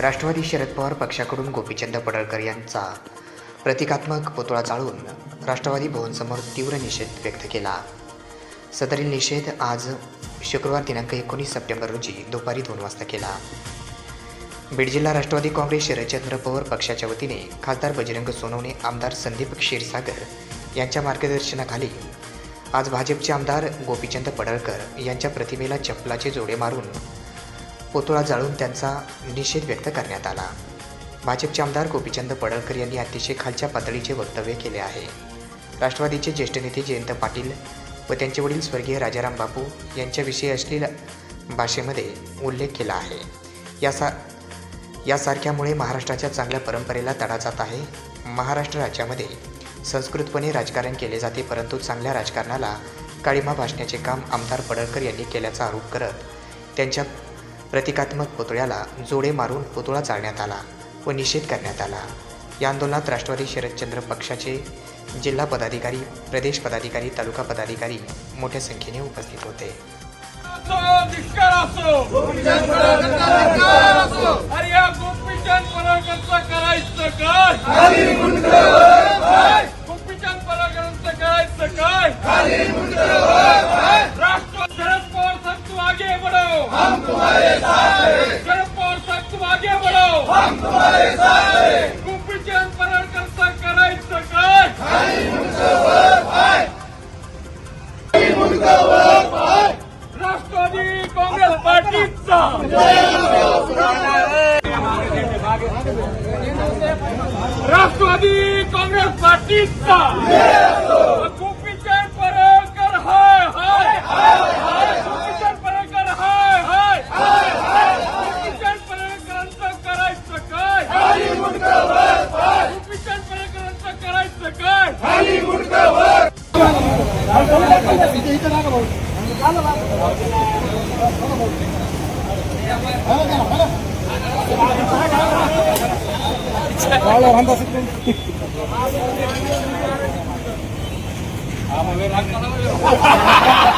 राष्ट्रवादी शरद पवार पक्षाकडून गोपीचंद पडळकर यांचा प्रतिकात्मक पुतळा जाळून राष्ट्रवादी भवनसमोर तीव्र निषेध व्यक्त केला. सदरील निषेध आज शुक्रवार दिनांक एकोणीस सप्टेंबर रोजी दुपारी दोन वाजता केला. बीड जिल्हा राष्ट्रवादी काँग्रेस शरदचंद्र पवार पक्षाच्या वतीने खासदार बजरंग सोनवणे आमदार संदीप क्षीरसागर यांच्या मार्गदर्शनाखाली आज भाजपचे आमदार गोपीचंद पडळकर यांच्या प्रतिमेला चप्पलाचे जोडे मारून पुतळा जाळून त्यांचा निषेध व्यक्त करण्यात आला. भाजपचे आमदार गोपीचंद पडळकर यांनी अतिशय खालच्या पातळीचे वक्तव्य केले आहे. राष्ट्रवादीचे ज्येष्ठ नेते जयंत पाटील व त्यांचे वडील स्वर्गीय राजाराम बापू यांच्याविषयी असलेल्या भाषेमध्ये उल्लेख केला आहे. यासा यासारख्यामुळे महाराष्ट्राच्या चांगल्या परंपरेला तडा जात आहे. महाराष्ट्र राज्यामध्ये संस्कृतपणे राजकारण केले जाते परंतु चांगल्या राजकारणाला काळीमा भासण्याचे काम आमदार पडळकर यांनी केल्याचा आरोप करत त्यांच्या प्रतिकात्मक पुतळ्याला जोडे मारून पुतळा जाळण्यात आला व निषेध करण्यात आला. या आंदोलनात राष्ट्रवादी शरदचंद्र पक्षाचे जिल्हा पदाधिकारी प्रदेश पदाधिकारी तालुका पदाधिकारी मोठ्या संख्येने उपस्थित होते. करायचं काय? तुम्हारे साथ हैं पवार साहब तुम आगे बढ़ो हम तुम्हारे साथ हैं करायचं काय राष्ट्रवादी काँग्रेस पार्टीचा राष्ट्रवादी काँग्रेस पार्टीचा गोपीचंद पडळकर हाय हाय गोपीचंद पडळकर हाय हाय गोपीचंद पडळकरांचं करायचं काय गोपीचंद पडळकरांचं करायचं काय